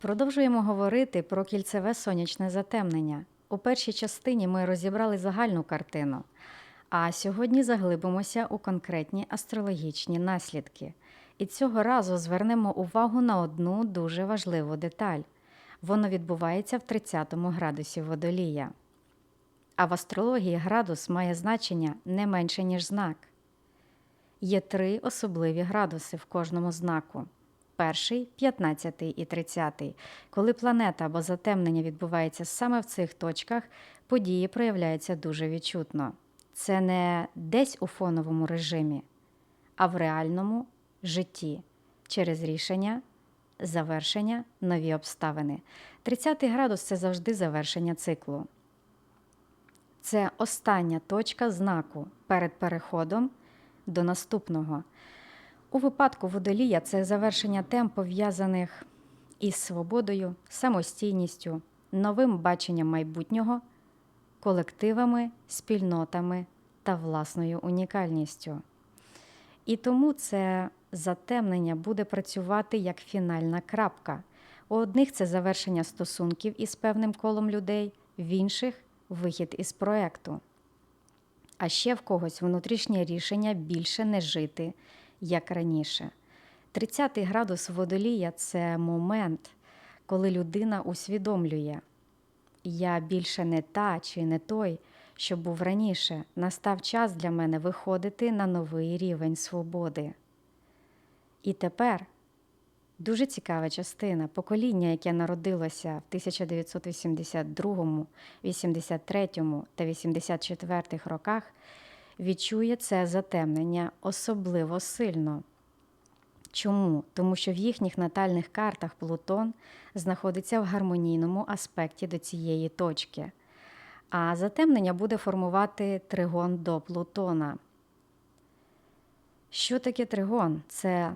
Продовжуємо говорити про кільцеве сонячне затемнення. У першій частині ми розібрали загальну картину, а сьогодні заглибимося у конкретні астрологічні наслідки. І цього разу звернемо увагу на одну дуже важливу деталь. Воно відбувається в 30 градусі водолія. А в астрології градус має значення не менше, ніж знак. Є три особливі градуси в кожному знаку. Перший 15 і 30. Коли планета або затемнення відбувається саме в цих точках, події проявляються дуже відчутно. Це не десь у фоновому режимі, а в реальному житті через рішення, завершення, нові обставини. 30 градус це завжди завершення циклу. Це остання точка знаку перед переходом до наступного. У випадку водолія це завершення тем, пов'язаних із свободою, самостійністю, новим баченням майбутнього, колективами, спільнотами та власною унікальністю. І тому це затемнення буде працювати як фінальна крапка. У одних це завершення стосунків із певним колом людей, в інших вихід із проекту. А ще в когось внутрішнє рішення більше не жити, як раніше. 30 градус водолія це момент, коли людина усвідомлює, я більше не та чи не той, що був раніше. Настав час для мене виходити на новий рівень свободи. І тепер дуже цікава частина покоління, яке народилося в 1982, 83 та 84 роках, відчує це затемнення особливо сильно. Чому? Тому що в їхніх натальних картах Плутон знаходиться в гармонійному аспекті до цієї точки. А затемнення буде формувати тригон до Плутона. Що таке тригон? Це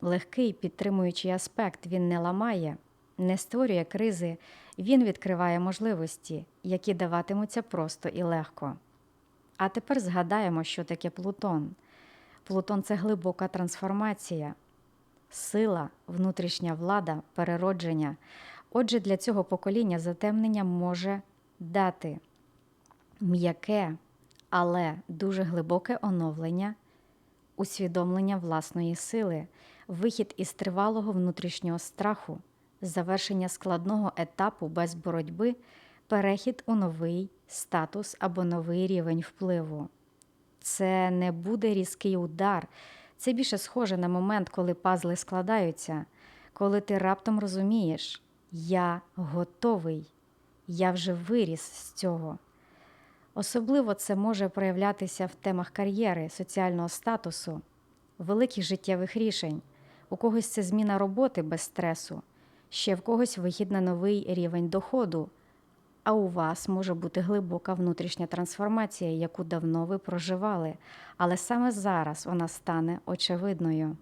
легкий підтримуючий аспект. Він не ламає, не створює кризи, він відкриває можливості, які даватимуться просто і легко. А тепер згадаємо, що таке Плутон. Плутон це глибока трансформація, сила, внутрішня влада, переродження. Отже, для цього покоління затемнення може дати м'яке, але дуже глибоке оновлення, усвідомлення власної сили, вихід із тривалого внутрішнього страху, завершення складного етапу без боротьби, перехід у новий статус або новий рівень впливу. Це не буде різкий удар, це більше схоже на момент, коли пазли складаються, коли ти раптом розумієш, я готовий, я вже виріс з цього. Особливо це може проявлятися в темах кар'єри, соціального статусу, великих життєвих рішень. У когось це зміна роботи без стресу, ще в когось вихід на новий рівень доходу, а у вас може бути глибока внутрішня трансформація, яку давно ви проживали, але саме зараз вона стане очевидною.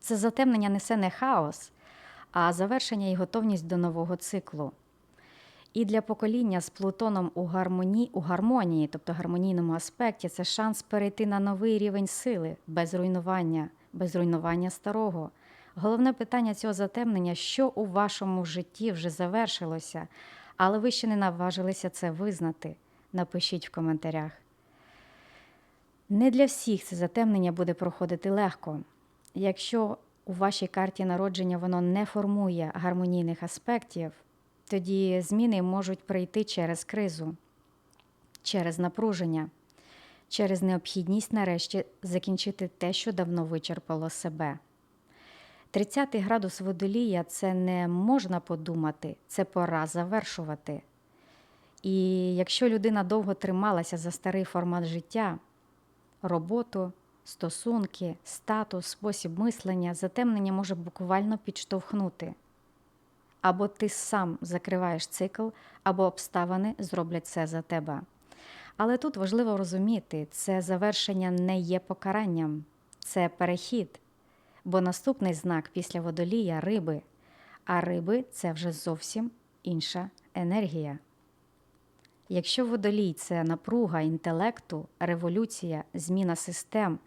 Це затемнення несе не хаос, а завершення і готовність до нового циклу. І для покоління з Плутоном у гармонії, у гармонії, тобто гармонійному аспекті, це шанс перейти на новий рівень сили без руйнування, без руйнування старого. Головне питання цього затемнення, що у вашому житті вже завершилося, але ви ще не наважилися це визнати. Напишіть в коментарях. Не для всіх це затемнення буде проходити легко. Якщо у вашій карті народження воно не формує гармонійних аспектів, тоді зміни можуть прийти через кризу, через напруження, через необхідність нарешті закінчити те, що давно вичерпало себе. 30 градус водолія це не можна подумати, це пора завершувати. І якщо людина довго трималася за старий формат життя, роботу, стосунки, статус, спосіб мислення, затемнення може буквально підштовхнути. Або ти сам закриваєш цикл, або обставини зроблять це за тебе. Але тут важливо розуміти, це завершення не є покаранням, це перехід. Бо наступний знак після водолія риби, а риби це вже зовсім інша енергія. Якщо водолій це напруга інтелекту, революція, зміна систем,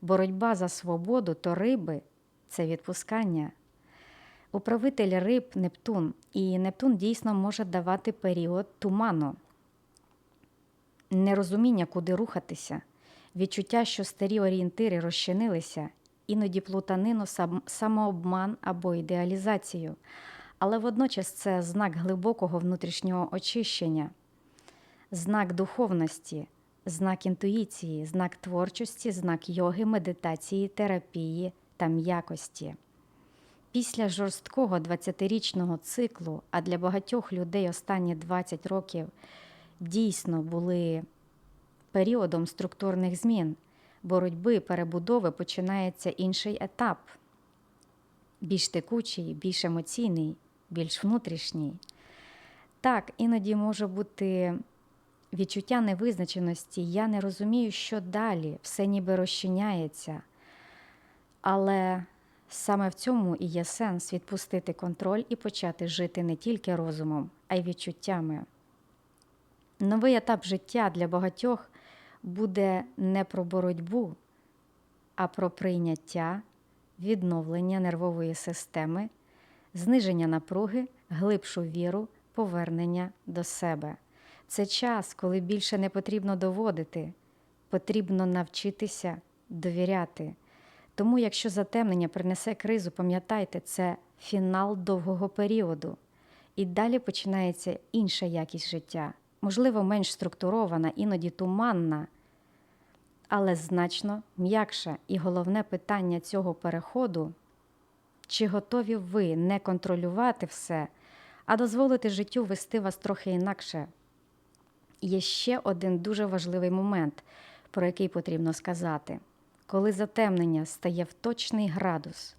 боротьба за свободу, то риби це відпускання. Управитель риб Нептун, і Нептун дійсно може давати період туману, нерозуміння, куди рухатися, відчуття, що старі орієнтири розчинилися, іноді плутанину, самообман або ідеалізацію. Але водночас це знак глибокого внутрішнього очищення, знак духовності, знак інтуїції, знак творчості, знак йоги, медитації, терапії та м'якості. Після жорсткого 20-річного циклу, а для багатьох людей останні 20 років дійсно були періодом структурних змін, боротьби, перебудови починається інший етап, більш текучий, більш емоційний, більш внутрішній. Так, іноді може бути відчуття невизначеності, я не розумію, що далі, все ніби розчиняється. Але саме в цьому і є сенс відпустити контроль і почати жити не тільки розумом, а й відчуттями. Новий етап життя для багатьох буде не про боротьбу, а про прийняття, відновлення нервової системи, зниження напруги, глибшу віру, повернення до себе. Це час, коли більше не потрібно доводити, потрібно навчитися довіряти. Тому, якщо затемнення принесе кризу, пам'ятайте, це фінал довгого періоду. І далі починається інша якість життя, можливо, менш структурована, іноді туманна, але значно м'якша. І головне питання цього переходу чи готові ви не контролювати все, а дозволити життю вести вас трохи інакше. Є ще один дуже важливий момент, про який потрібно сказати. Коли затемнення стає в точний градус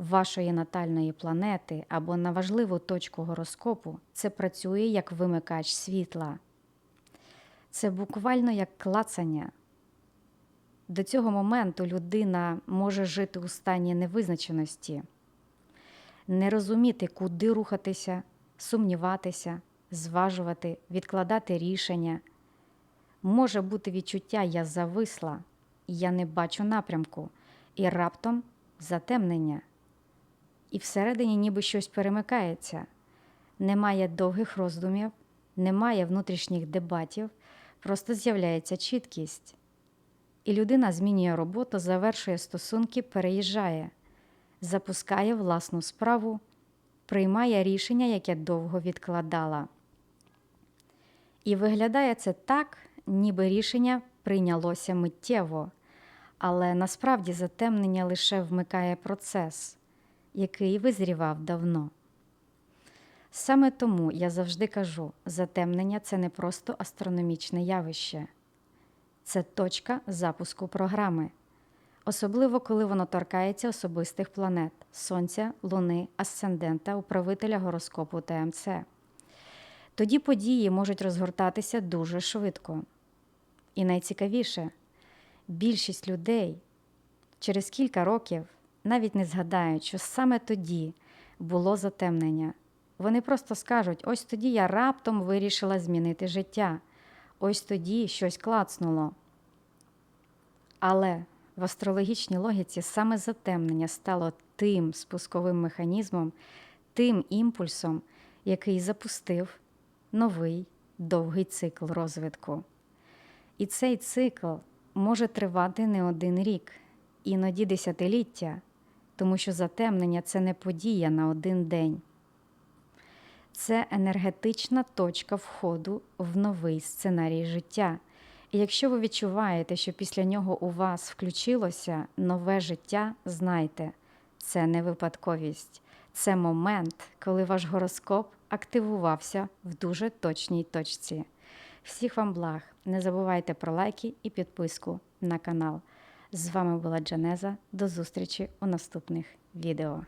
вашої натальної планети або на важливу точку гороскопу, це працює як вимикач світла. Це буквально як клацання. До цього моменту людина може жити у стані невизначеності, не розуміти, куди рухатися, сумніватися, зважувати, відкладати рішення. Може бути відчуття я зависла, я не бачу напрямку, і раптом затемнення. І всередині ніби щось перемикається. Немає довгих роздумів, немає внутрішніх дебатів, просто з'являється чіткість. І людина змінює роботу, завершує стосунки, переїжджає, запускає власну справу, приймає рішення, яке довго відкладала. І виглядає це так, ніби рішення прийнялося миттєво, але насправді затемнення лише вмикає процес, який визрівав давно. Саме тому я завжди кажу: затемнення це не просто астрономічне явище, це точка запуску програми, особливо коли воно торкається особистих планет Сонця, Луни, Асцендента, управителя гороскопу ТМЦ. Тоді події можуть розгортатися дуже швидко. І найцікавіше, більшість людей через кілька років навіть не згадають, що саме тоді було затемнення. Вони просто скажуть: ось тоді я раптом вирішила змінити життя, ось тоді щось клацнуло. Але в астрологічній логіці саме затемнення стало тим спусковим механізмом, тим імпульсом, який запустив новий довгий цикл розвитку. І цей цикл може тривати не один рік, іноді десятиліття, тому що затемнення це не подія на один день. Це енергетична точка входу в новий сценарій життя. І якщо ви відчуваєте, що після нього у вас включилося нове життя, знайте, це не випадковість, це момент, коли ваш гороскоп активувався в дуже точній точці. Всіх вам благ! Не забувайте про лайки і підписку на канал. З вами була Джанеза. До зустрічі у наступних відео.